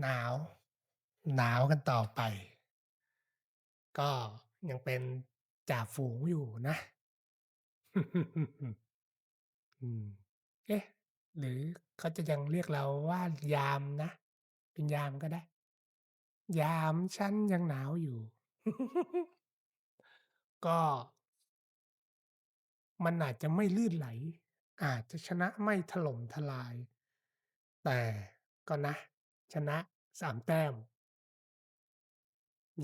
หนาว หนาวกันต่อไป ก็ยังเป็นจ่าฝูงอยู่นะอืมเอ๊ะ หรือเขาจะยังเรียกเราว่ายามนะ เป็นยามก็ได้ ยามฉันยังหนาวอยู่ ก็ มันอาจจะไม่ลื่นไหล อาจจะชนะไม่ถล่มทลาย แต่ก็นะ ชนะ3แต้ม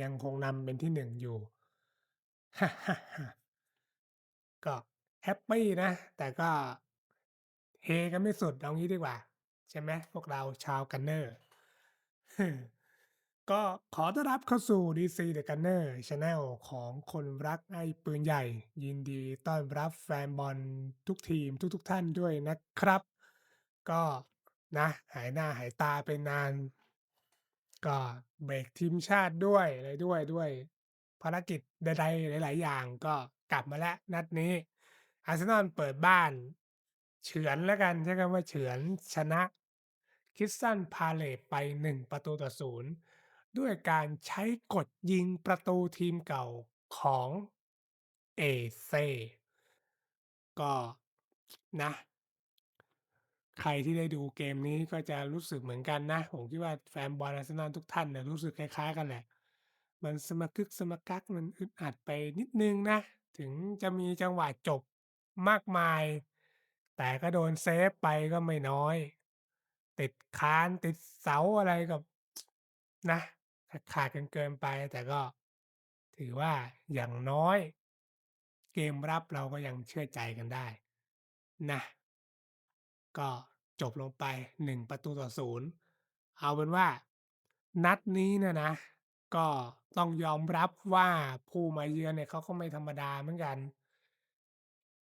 ยังคงนำเป็นที่1อยู่ก็แฮปปี้นะ แต่ก็เฮกันไม่สุดเอางี้ดีกว่า ใช่ไหมพวกเราชาว Gunner ก็ขอต้อนรับเข้าสู่ DC The Gunner ชันเนลของคนรักไอ้ปืนใหญ่ ยินดีต้อนรับแฟนบอลทุกทีมทุกๆท่านด้วยนะครับ ก็ นะ หายหน้าหายตาไปนาน ก็เบรกทีมชาติด้วยอะไรด้วยด้วยภารกิจใดๆหลาย ๆ อย่างก็กลับมาแล้วนัดนี้ อาร์เซนอลเปิดบ้าน เฉือนแล้วกันใช้คำว่าเฉือนชนะ Crystal Palace ไป1-0ด้วยการใช้กฎยิงประตูทีมเก่าของ Eze ก็นะ ใครที่ได้ดูเกมนี้ก็จะรู้สึกเหมือนกันนะ ผมคิดว่าแฟนบอลอาร์เซนอลทุกท่านเนี่ยรู้สึกคล้ายๆ กันแหละ มันสมะกึกสมะกักมันอึดอัดไปนิดนึงนะ ถึงจะมีจังหวะจบมากมาย แต่ก็โดนเซฟไปก็ไม่น้อย ติดคานติดเสาอะไรกับนะขาดกันเกินไปแต่ก็ถือว่าอย่างน้อย เกมรับเราก็ยังเชื่อใจกันได้ นะ ก็จบลงไป1-0เอาเป็นว่า นัดนี้เนี่ยนะ ก็ต้องยอมรับว่า ผู้มาเยือนเนี่ยเขาก็ไม่ธรรมดาเหมือนกัน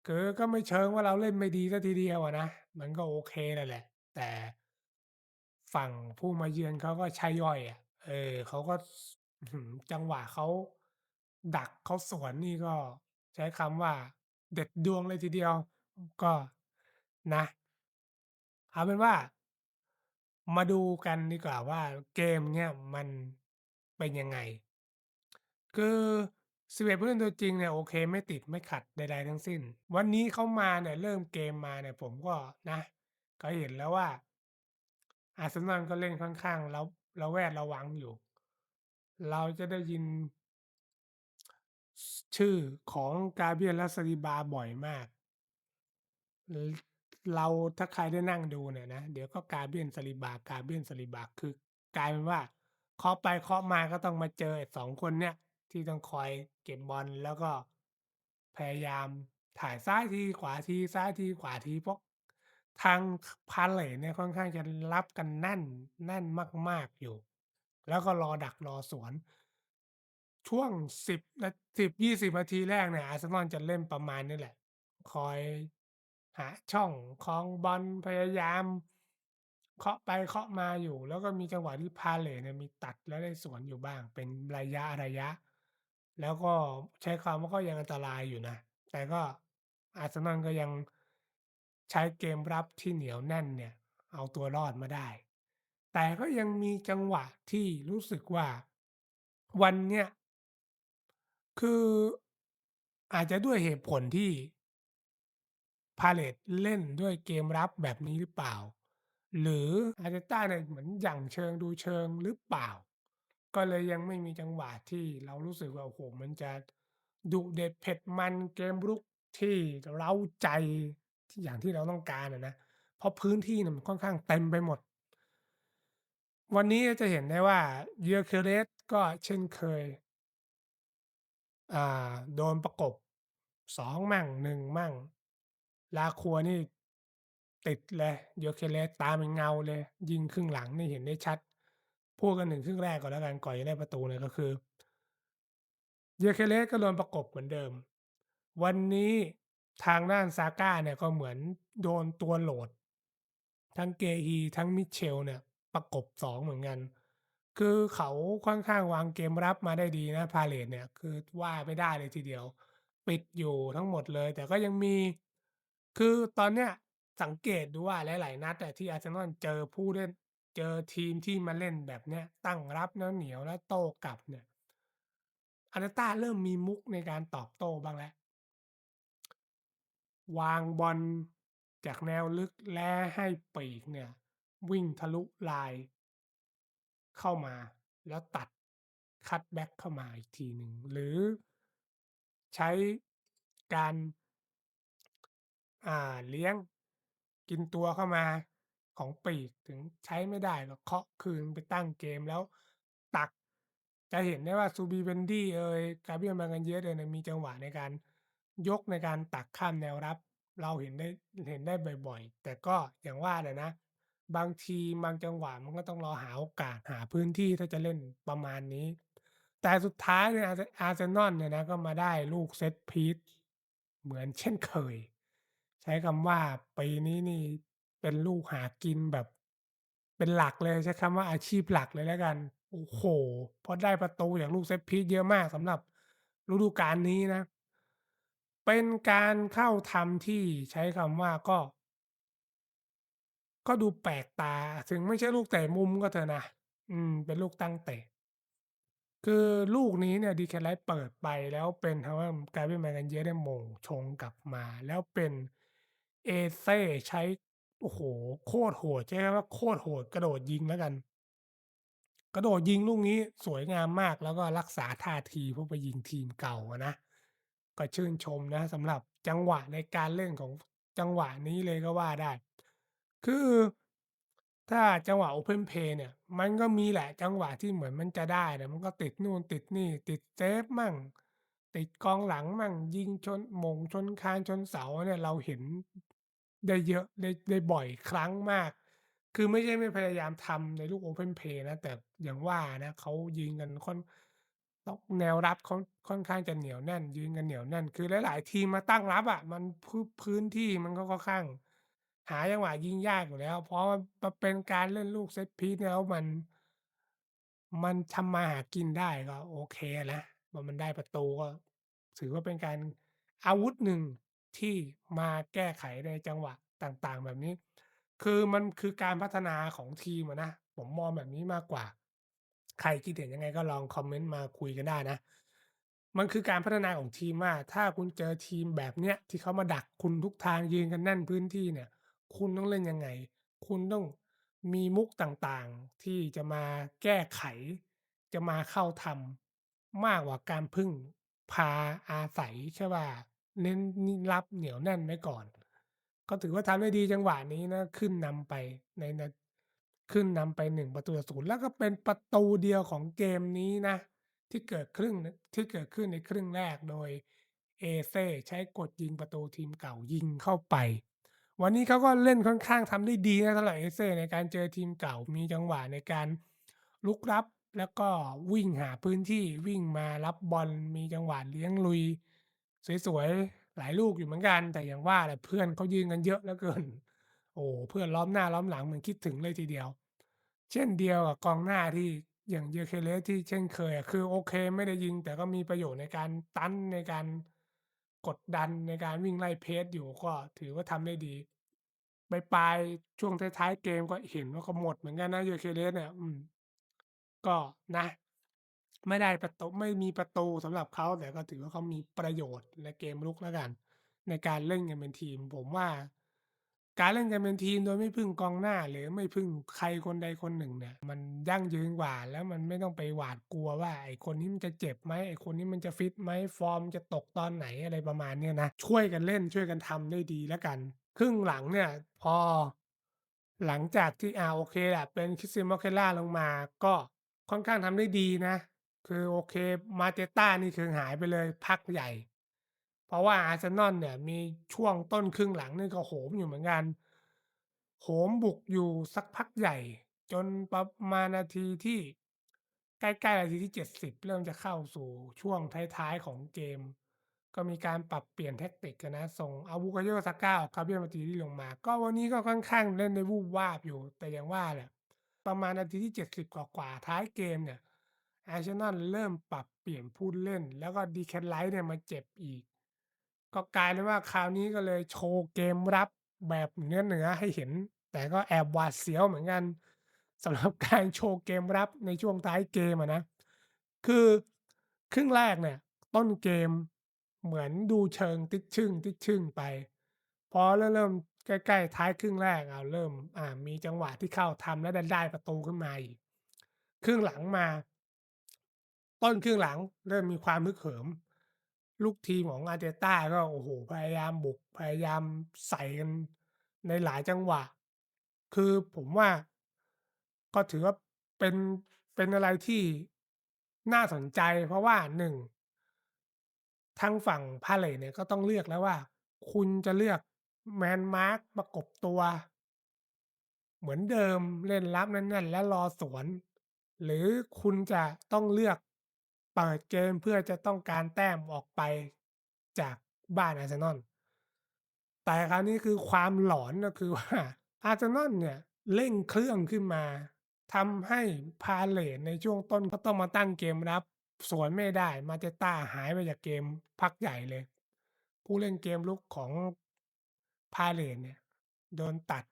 คือก็ไม่เชิงว่า เราเล่นไม่ดีเสียทีเดียวอะนะ มันก็โอเคนั่นแหละ แต่ ฝั่งผู้มาเยือนเขาก็ใช่ย่อยอะ เออ เขาก็ ส อื้อฮือ จังหวะเขาดัก เขาสวนนี่ก็ ใช้คำว่า เด็ดดวงเลยทีเดียว ก็ นะ เอาเป็นว่า มาดูกันดีกว่าว่า เกมเนี้ยมันเป็นยังไง คือ 11ผู้เล่นตัวจริงเนี่ย โอเค ไม่ติดไม่ขัดใด ๆ ทั้งสิ้น วันนี้เขามาเนี่ย เริ่มเกมมาเนี่ย ผมก็นะ ก็เห็นแล้วว่า อาร์เซนอลก็เล่นค่อนข้างระระแวดระวังอยู่ เราจะได้ยิน ชื่อของ Gabriel และ Saliba บ่อยมาก เราถ้าใครได้นั่งดูเนี่ยนะ เดี๋ยวก็ Gabriel Saliba Gabriel Saliba คือกลายเป็นว่า เคาะไปเคาะมาก็ต้องมาเจอไอ้ 2 คนเนี้ยที่ต้องคอยเก็บบอล แล้วก็พยายามถ่ายซ้ายที ขวาที ซ้ายที ขวาที เพราะทาง ค Palace เนี่ยค่อนข้างจะรับกันแน่น แน่นมาก ๆ อยู่ แล้วก็รอดักรอสวน ช่วง 10 นา 10-20 นาทีแรกเนี่ย อาร์เซนอลจะเล่นประมาณนี้แหละ คอย หาช่องครองบอลพยายาม เคาะไปเคาะมาอยู่ แล้วก็มีจังหวะที่ Palace เนี่ยมีตัดแล้วได้สวนอยู่บ้าง เป็นระยะๆแล้วก็ใช้คำว่าก็ยังอันตรายอยู่นะ แต่ก็อาร์เซนอลก็ยังใช้เกมรับที่เหนียวแน่นเนี่ย เอาตัวรอดมาได้ แต่ก็ยังมีจังหวะที่รู้สึกว่าวันเนี้ยคืออาจจะด้วยเหตุผลที่ Palace เล่นด้วยเกมรับแบบนี้หรือเปล่า หรือ Arteta เนี่ยเหมือนหยั่งเชิงดูเชิงหรือเปล่า ก็เลยยังไม่มีจังหวะที่เรารู้สึกว่าโอ้โฮมันจะดุเด็ดเผ็ดมันเกมรุกที่เราใจที่อย่างที่เราต้องการนะ เพราะพื้นที่เนี่ยมันค่อนข้างเต็มไปหมด วันนี้จะเห็นได้ว่า Gyökeres ก็เช่นเคยอ่าโดนประกบ2มั่ง1มั่ง Lacroix นี่ ติดเลย Gyökeres ตามเป็นเงาเลย ยิงครึ่งหลังนี่เห็นได้ชัด พูดกันถึงครึ่งแรกก่อนแล้วกัน ก่อนจะได้ประตูเนี่ย ก็คือ Gyökeres ก็โดนประกบเหมือนเดิม วันนี้ทางด้าน Saka เนี่ยก็เหมือนโดนตัวโหลด ทั้ง Guehi ทั้ง Mitchell เนี่ย ประกบ2เหมือนกัน คือเขาค่อนข้างวางเกมรับมาได้ดีนะ Palace เนี่ย คือว่าไม่ได้เลยทีเดียว ปิดอยู่ทั้งหมดเลย แต่ก็ยังมี คือตอนเนี้ยสังเกตดูว่า หลาย ๆ นัดอะที่อาร์เซนอลเจอผู้เล่น เจอทีมที่มาเล่นแบบเนี้ย ตั้งรับแล้วเหนียว แล้วโต้กลับเนี่ย อาร์เตต้าเริ่มมีมุกในการตอบโต้บ้างแล้ว วางบอลจากแนวลึกและให้ปีกเนี่ย วิ่งทะลุลาย เข้ามาแล้วตัดคัตแบ็กเข้ามาอีกทีหนึ่ง หรือใช้การ อ่า เลี้ยง กินตัวเข้ามาของปีก ถึงใช้ไม่ได้ก็เคาะคืนไปตั้งเกม แล้วตัก จะเห็นได้ว่า Zubimendi เอย Gabriel Magalhaes เอยเนี่ย มีจังหวะในการยก ในการตักข้ามแนวรับ เราเห็นได้ เห็นได้บ่อย ๆ แต่ก็อย่างว่าแหละนะ บางที บางจังหวะ มันก็ต้องรอหาโอกาส หาพื้นที่ ถ้าจะเล่นประมาณนี้ แต่สุดท้ายเนี่ย อาร์เซ อาร์เซนอลเนี่ยนะ ก็มาได้ลูกเซตพีซเหมือนเช่นเคย ใช้คำว่า ปีนี้นี่เป็นลูกหากินแบบ เป็นหลักเลย ใช้คำว่าอาชีพหลักเลยแล้วกัน โอ้โฮ เพราะได้ประตูจากลูกเซตพีซเยอะมากสำหรับฤดูกาลนี้นะ เป็นการเข้าทำที่ใช้คำว่า ก็ ก็ดูแปลกตา ถึงไม่ใช่ลูกเตะมุมก็เถอะนะ อืม เป็นลูกตั้งเตะ คือลูกนี้เนี่ย Declan Rice เปิดไป แล้วเป็นทางด้าน Gabriel Magalhaes ได้โมงชงกลับมา แล้วเป็น Eze ใช้ โอ้โฮโคตรโหดใช้คำว่าโคตรโหดกระโดดยิงแล้วกัน กระโดดยิงลูกนี้สวยงามมากแล้วก็รักษาท่าทีเพราะไปยิงทีมเก่านะ ก็ชื่นชมนะสำหรับจังหวะในการเล่นของจังหวะนี้เลยก็ว่าได้ คือถ้าจังหวะ Open Play เนี่ย มันก็มีแหละจังหวะที่เหมือนมันจะได้แต่มันก็ติดนู่นติดนี่ ติดเซฟมั่ง ติดกองหลังมั่งยิงชนมงชนคานชนเสาเนี่ยเราเห็น ได้เยอะได้ได้บ่อยครั้งมาก คือไม่ใช่ไม่พยายามทำในลูก Open Play นะ แต่อย่างว่านะ เขายิงกันค่อน ต้อง แนวรับเขาค่อนข้างจะเหนียวแน่น ยืนกันเหนียวแน่น คือหลาย ๆ ทีมมาตั้งรับอะ มันพืบ พื้นที่มันก็ค่อนข้าง หาจังหวะยิงยากอยู่แล้ว เพราะมัน มันเป็นการเล่นลูกเซตพีซแล้วมัน มันทำมาหากินได้ก็โอเคอะนะว่ามันได้ประตูก็ ถือว่าเป็นการ อาวุธหนึ่ง ที่มาแก้ไขในจังหวะต่าง ๆ แบบนี้ คือมันคือการพัฒนาของทีมอะนะ ผมมองแบบนี้มากกว่า ใครคิดเห็นยังไงก็ลองคอมเมนต์มาคุยกันได้นะ มันคือการพัฒนาของทีมว่า ถ้าคุณเจอทีมแบบเนี้ย ที่เขามาดักคุณทุกทาง ยืนกันแน่นพื้นที่เนี่ย คุณต้องเล่นยังไง คุณต้องมีมุกต่างๆ ที่จะมาแก้ไข จะมาเข้าทำ มากกว่าการพึ่งพาอาศัย ใช่เปล่า เน้นนิรับเหนียวแน่นไว้ก่อน ก็ถือว่าทำได้ดีจังหวะนี้นะ ขึ้นนำไปในนา ขึ้นนำไป1-0แล้วก็เป็นประตูเดียวของเกมนี้นะ ที่เกิดครึ่ง น ที่เกิดขึ้นในครึ่งแรก โดย Eze ใช้กดยิงประตูทีมเก่ายิงเข้าไป วันนี้เขาก็เล่นค่อนข้างทำได้ดีนะสำหรับ Eze ในการเจอทีมเก่า มีจังหวะในการรุกรับ แล้วก็วิ่งหาพื้นที่ วิ่งมารับบอล มีจังหวะเลี้ยงลุย สวยๆ หลายลูกอยู่เหมือนกัน แต่อย่างว่าแหละเพื่อนเขายืนกันเยอะเหลือเกิน โอ้เพื่อนล้อมหน้าล้อมหลังเหมือนคิดถึงเลยทีเดียว เช่นเดียวกับกองหน้าที่อย่าง Gyökeres ที่เช่นเคยอะคือโอเคไม่ได้ยิง แต่ก็มีประโยชน์ในการตันในการกดดันในการวิ่งไล่เพสอยู่ก็ถือว่าทำได้ดีไปปลายช่วงท้ายๆเกมก็เห็นว่าก็หมดเหมือนกันนะ Gyökeres เนี่ย อืม ก็นะ ไม่ได้ประตู ไม่มีประตูสำหรับเขา แต่ก็ถือว่าเขามีประโยชน์ในเกมรุกแล้วกัน ในการเล่นกันเป็นทีม ผมว่า การเล่นกันเป็นทีมโดยไม่พึ่งกองหน้า หรือไม่พึ่งใครคนใดคนหนึ่งเนี่ย มันยั่งยืนกว่า แล้วมันไม่ต้องไปหวาดกลัวว่า ไอ้คนนี้มันจะเจ็บไหม ไอ้คนนี้มันจะฟิตไหม ฟอร์มจะตกตอนไหน อะไรประมาณเนี้ยนะ ช่วยกันเล่น ช่วยกันทำได้ดีแล้วกัน ครึ่งหลังเนี่ย พอ หลังจากที่อาโอเคแหละ เป็น Christian Moukela ลงมา ก็ค่อนข้างทำได้ดีนะ คือโอเค Mateta นี่คือหายไปเลยพักใหญ่ เพราะว่าอาร์เซนอลเนี่ยมีช่วงต้นครึ่งหลังนี่ก็โหมอยู่เหมือนกัน โหมบุกอยู่สักพักใหญ่ จนประมาณนาทีที่ใกล้ๆนาทีที่70เริ่มจะเข้าสู่ช่วงท้ายๆของเกม ก็มีการปรับเปลี่ยนแท็กติกอะนนะ ส่งอา Bukayo Saka กับ Gabriel Martinelli ลงมา ก็วันนี้ก็ค่อนข้างเล่นได้วูบวาบอยู่ แต่อย่างว่าแหละประมาณนาทีที่70กว่าๆท้ายเกมเนี่ย อาร์เซนอลเริ่มปรับเปลี่ยนผู้เล่น แล้วก็ Declan Rice เนี่ยมาเจ็บอีก ก็กลายเป็นว่าคราวนี้ก็เลยโชว์เกมรับแบบเหนือๆให้เห็น แต่ก็แอบหวาดเสียวเหมือนกันสำหรับ การโชว์เกมรับในช่วงท้ายเกมอะนะ คือครึ่งแรกเนี่ย ต้นเกมเหมือนดูเชิงติ๊ดชึ่งไป พอเริ่มใกล้ ๆ ท้ายครึ่งแรกเอาเริ่ม อ่า มีจังหวะที่เข้าทำแล้วดันได้ประตูขึ้นมาอีก ครึ่งหลังมา ต้นครึ่งหลังเริ่มมีความฮึกเหิม ลูกทีมของ Arteta ก็โอ้โฮพยายามบุกพยายามใส่กันในหลายจังหวะ คือผมว่า ก็ถือว่าเป็นเป็นอะไรที่น่าสนใจ เพราะว่า1ทางฝั่ง Palace เนี่ยก็ต้องเลือกแล้วว่า คุณจะเลือก Man Mark ประกบตัว เหมือนเดิมเล่นลับแน่นๆ แล้วรอสวน หรือคุณจะต้องเลือก เปิดเกมเพื่อจะต้องการแต้มออกไปจากบ้านอาร์เซนอลแต่คราวนี้คือความหลอนก็คือว่าอาร์เซนอลเนี่ยเร่งเครื่องขึ้นมาทำให้ Palace ในช่วงต้นก็ต้องมาตั้งเกมรับ สวนไม่ได้ Mateta หายไปจากเกมพักใหญ่เลย ผู้เล่นเกมรุกของ Palace เนี่ย โดนตัด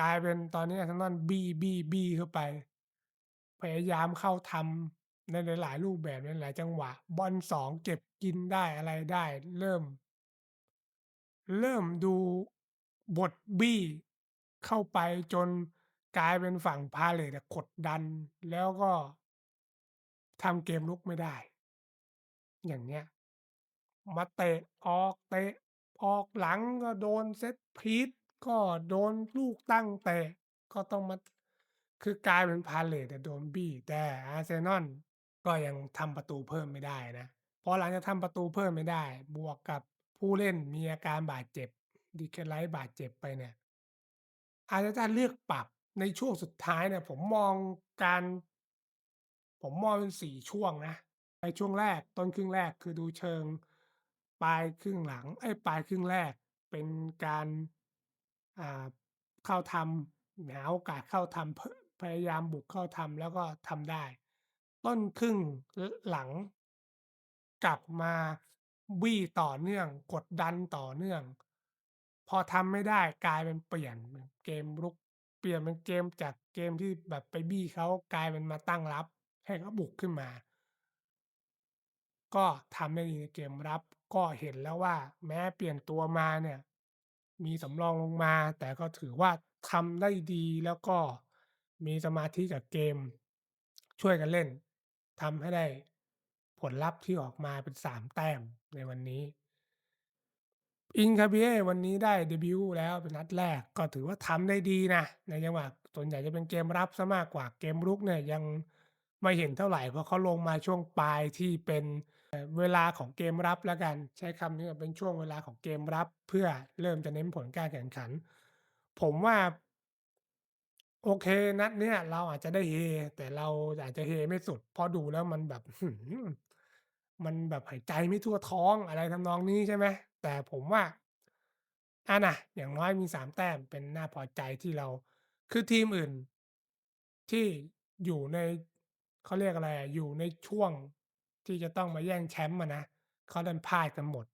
กลายเป็นตอนนี้อาร์เซนอลบี้ๆๆเข้าไป พยายามเข้าทำ ในหลาย ๆ รูปแบบในหลายจังหวะ บอล 2 เก็บกินได้ อะไรได้ เริ่ม เริ่มดูบดบี้เข้าไปจนกลายเป็นฝั่ง Palace อะกดดัน แล้วก็ ทำเกมรุกไม่ได้ อย่างเงี้ย มาเตะออก เตะออกหลัง ก็โดนเซตพีซก็โดนลูกตั้งเตะ ก็ต้องมา คือกลายเป็น Palace อะโดนบี้ แต่อาร์เซนอล ก็ยังทำประตูเพิ่มไม่ได้นะ พอหลังจากทำประตูเพิ่มไม่ได้ บวกกับผู้เล่นมีอาการบาดเจ็บ Declan Rice บาดเจ็บไปเนี่ย Arteta เลือกปรับในช่วงสุดท้ายเนี่ย ผมมองการ ผมมองเป็น4ช่วงนะในช่วงแรกต้นครึ่งแรกคือดูเชิง ปลายครึ่งหลังเอ๊ยปลายครึ่งแรกเป็นการอ่าเข้าทำหาโอกาสเข้าทำพยายามบุกเข้าทำแล้วก็ทำได้ ต้นครึ่ง ล หลัง กลับมาบี้ต่อเนื่อง กดดันต่อเนื่อง พอทำไม่ได้กลายเป็นเปลี่ยนเกมรุก เปลี่ยนเป็นเกมจากเกมที่แบบไปบี้เขา กลายเป็นมาตั้งรับให้เขาบุกขึ้นมา ก็ทำได้ดีในเกมรับ ก็เห็นแล้วว่า แม้เปลี่ยนตัวมาเนี่ย มีสำรองลงมา แต่ก็ถือว่าทำได้ดี แล้วก็มีสมาธิกับเกม ช่วยกันเล่น ทำให้ได้ผลลัพธ์ที่ออกมาเป็น 3 แต้มในวันนี้ Nketiah วันนี้ได้เดบิวต์แล้วเป็นนัดแรกก็ถือว่าทำได้ดีนะ ในจังหวะส่วนใหญ่จะเป็นเกมรับเสียมากกว่าเกมรุกเนี่ยยังไม่เห็นเท่าไหร่เพราะเขาลงมาช่วงปลายที่เป็นเวลาของเกมรับแล้วกัน ใช้คำนี้เป็นช่วงเวลาของเกมรับ เพื่อเริ่มจะเน้นผลการแข่งขัน ผมว่า โอเค นัดเนี้ยเราอาจจะได้เฮ แต่เราอาจจะเฮไม่สุด เพราะดูแล้วมันแบบ อื้อฮือ มันแบบหายใจไม่ทั่วท้อง อะไรทำนองนี้ ใช่ไหม แต่ผมว่า อา น่ะ อย่างน้อยมี 3 แต้ม เป็นน่าพอใจที่เรา คือทีมอื่น ที่อยู่ใน เขาเรียกอะไรอะ อยู่ในช่วงที่จะต้องมาแย่งแชมป์อะนะ เขาดันพลาดกันหมด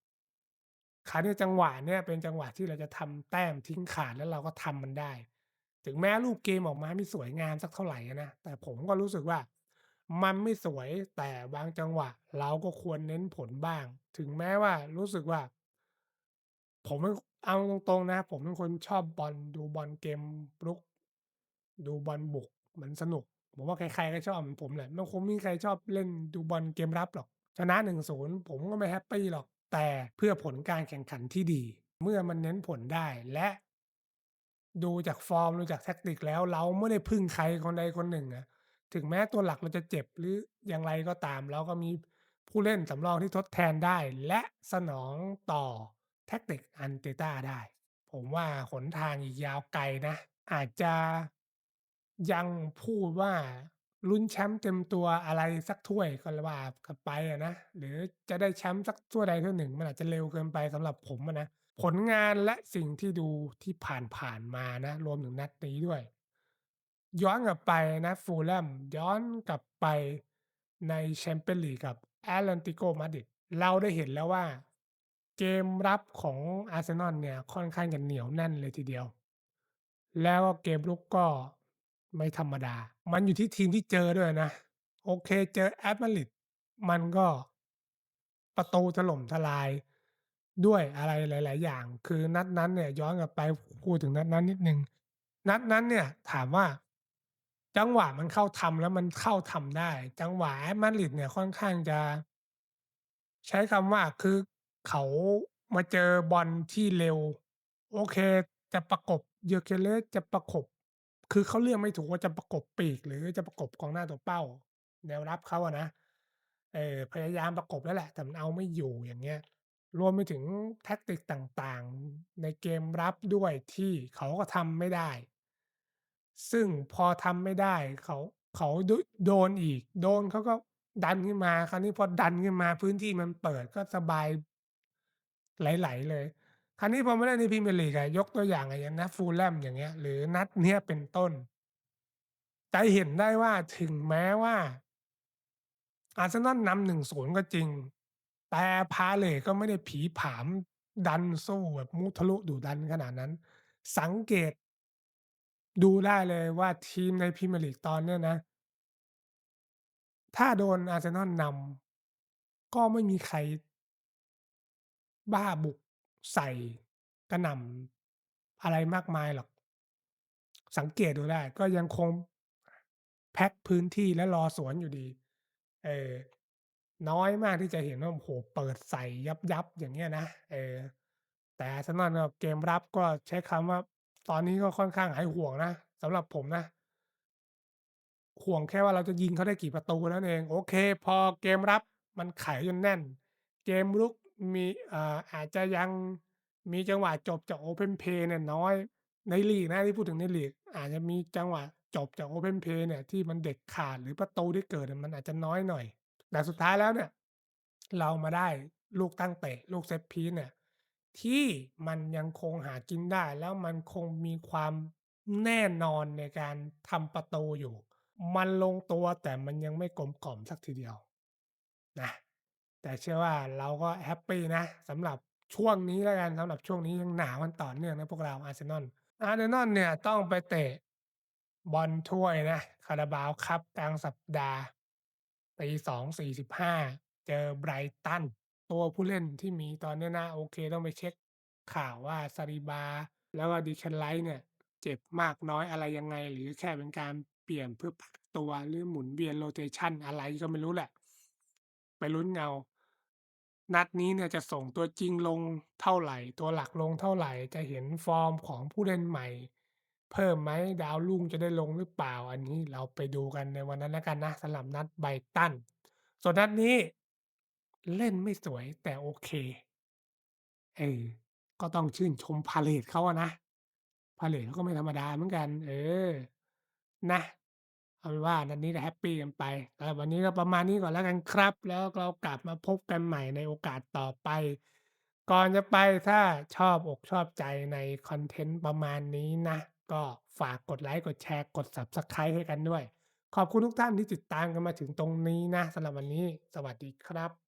คราวนี้จังหวะเนี้ยเป็นจังหวะที่เราจะทำแต้มทิ้งขาด แล้วเราก็ทำมันได้ ถึงแม้รูปเกมออกมาไม่สวยงามสักเท่าไหรอะนะ แต่ผมก็รู้สึกว่ามันไม่สวยแต่บางจังหวะ เราก็ควรเน้นผลบ้าง ถึงแม้ว่ารู้สึกว่า ผมเป็นเอาตรงๆนะ ผมเป็นคนชอบบอลดูบอลเกมรุก ดูบอลบุกมันสนุก ผมว่าใครๆก็ชอบเหมือนผมแหละมันคงไม่มีใครชอบเล่นดูบอลเกมรับหรอก ชนะ1-0ผมก็ไม่แฮปปี้หรอก แต่เพื่อผลการแข่งขันที่ดี เมื่อมันเน้นผลได้และ ดูจากฟอร์ม ดูจากแท็กติกแล้ว เราไม่ได้พึ่งใครคนใดคนหนึ่งอะถึงแม้ตัวหลักเราจะเจ็บหรืออย่างไรก็ตาม เราก็มีผู้เล่นสำรองที่ทดแทนได้ และสนองต่อแท็กติก Arteta ได้ ผมว่าหนทางอีกยาวไกลนะ อาจจะยังพูดว่าลุ้นแชมป์เต็มตัวอะไรสักถ้วยก็ว่ากันไปอะนะ หรือจะได้แชมป์สักถ้วยใดถ้วยหนึ่ง มันอาจจะเร็วเกินไปสำหรับผมอะนะ ผลงานและสิ่งที่ดูที่ผ่านๆมานะ รวมถึงนัดนี้ด้วย ย้อนกลับไปนะ Fulham ย้อนกลับไปใน Champions League กับ Atletico Madrid เราได้เห็นแล้วว่า เกมรับของอาร์เซนอลเนี่ยค่อนข้างจะเหนียวแน่นเลยทีเดียว แล้วก็เกมรุกก็ไม่ธรรมดา มันอยู่ที่ทีมที่เจอด้วยนะ โอเคเจอ Real Madrid มันก็ประตูถล่มทลาย ด้วยอะไรหลาย ๆ อย่าง คือนัดนั้นเนี่ย ย้อนกลับไปพูดถึงนัดนั้นนิดหนึ่งนัดนั้นเนี่ย ถามว่า จังหวะมันเข้าทำแล้วมันเข้าทำได้ จังหวะ Real Madrid เนี่ยค่อนข้างจะ ใช้คำว่าคือเขามาเจอบอลที่เร็ว โอเค จะประกบ Gyökeres จะประกบ คือเขาเลือกไม่ถูกว่าจะประกบปีก หรือจะประกบกองหน้าตัวเป้า แนวรับเขาอะนะเออพยายามประกบแล้วแหละแต่มันเอาไม่อยู่อย่างเงี้ย รวมไปถึงแท็กติกต่างๆ ในเกมรับด้วยที่เขาก็ทำไม่ได้ ซึ่งพอทำไม่ได้เขาเขาโดนอีก โดนเขาก็ดันขึ้นมา คราวนี้พอดันขึ้นมาพื้นที่มันเปิดก็สบายไหลๆเลย คราวนี้พอมาเล่นใน Premier League อะยกตัวอย่างอะอย่างนัด Fulham อย่างเงี้ย หรือนัดเนี้ยเป็นต้นจะเห็นได้ว่าถึงแม้ว่าอาร์เซนอลนำ1-0ก็จริง แต่ Palace ก็ไม่ได้ผีผามดันสู้แบบมุทะลุดุดันขนาดนั้น สังเกต ดูได้เลยว่าทีมใน Premier League ตอนเนี้ยนะ ถ้าโดนอาร์เซนอลนำก็ไม่มีใคร บ้าบุกใส่กระหน่ำอะไรมากมายหรอก สังเกตดูได้ ก็ยังคงแพ็กพื้นที่และรอสวนอยู่ดี เออ น้อยมากที่จะเห็นว่าโอ้โฮเปิดใส่ยับๆอย่างเงี้ยนะ เออ แต่อาร์เซนอลก็เกมรับก็ใช้คำว่า ตอนนี้ก็ค่อนข้างหายห่วงนะสำหรับผมนะ ห่วงแค่ว่าเราจะยิงเขาได้กี่ประตูนั้นเอง โอเค พอเกมรับมันไขจนแน่น เกมรุกมีอ่าอาจจะยังมีจังหวะจบจาก Open Play เนี่ยน้อยในลีกนะที่พูดถึงในลีก อาจจะมีจังหวะจบจาก Open Play เนี่ยที่มันเด็ดขาดหรือประตูที่เกิดมันอาจจะน้อยหน่อย แต่สุดท้ายแล้วเนี่ย เรามาได้ลูกตั้งเตะ ลูกเซตพีซเนี่ย ที่มันยังคงหากินได้ แล้วมันคงมีความแน่นอนในการทำประตูอยู่ มันลงตัวแต่มันยังไม่กลมกล่อมสักทีเดียวนะแต่เชื่อว่าเราก็แฮปปี้นะสำหรับช่วงนี้แล้วกันสำหรับช่วงนี้ยังหนาวกันต่อเนื่องนะพวกเราอาร์เซนอลอาร์เซนอลเนี่ยต้องไปเตะบอลถ้วยนะ Carabao Cup กลางสัปดาห์ ตี2:45เจอ Brighton ตัวผู้เล่นที่มีตอนเนี้ยนะโอเคต้องไปเช็กข่าวว่า Saliba แล้วก็ Declan Rice เนี่ย เจ็บมากน้อยอะไรยังไง หรือแค่เป็นการเปลี่ยนเพื่อพักตัวหรือหมุนเวียน rotation อะไรก็ไม่รู้แหละ ไปลุ้นเอานัดนี้เนี่ยจะส่งตัวจริงลงเท่าไหร่ ตัวหลักลงเท่าไหร่จะเห็นฟอร์มของผู้เล่นใหม่ เพิ่มไหม ดาวรุ่งจะได้ลงหรือเปล่า อันนี้เราไปดูกันในวันนั้นแล้วกันนะสำหรับนัด Brighton ส่วนนัดนี้ เล่นไม่สวยแต่โอเค เออ ก็ต้องชื่นชม Palace เขาอะนะ Palace เขาก็ไม่ธรรมดาเหมือนกัน เออ นะเอาเป็นว่านัดนี้ก็แฮปปี้กันไปสำหรับวันนี้ก็ประมาณนี้ก่อนแล้วกันครับ แล้วเรากลับมาพบกันใหม่ในโอกาสต่อไป ก่อนจะไปถ้าชอบอกชอบใจในคอนเทนต์ประมาณนี้นะ ก็ฝากกดไลค์กดแชร์กด Subscribe ให้กันด้วย ขอบคุณทุกท่านที่ติดตามกันมาถึงตรงนี้นะสำหรับวันนี้ สวัสดีครับ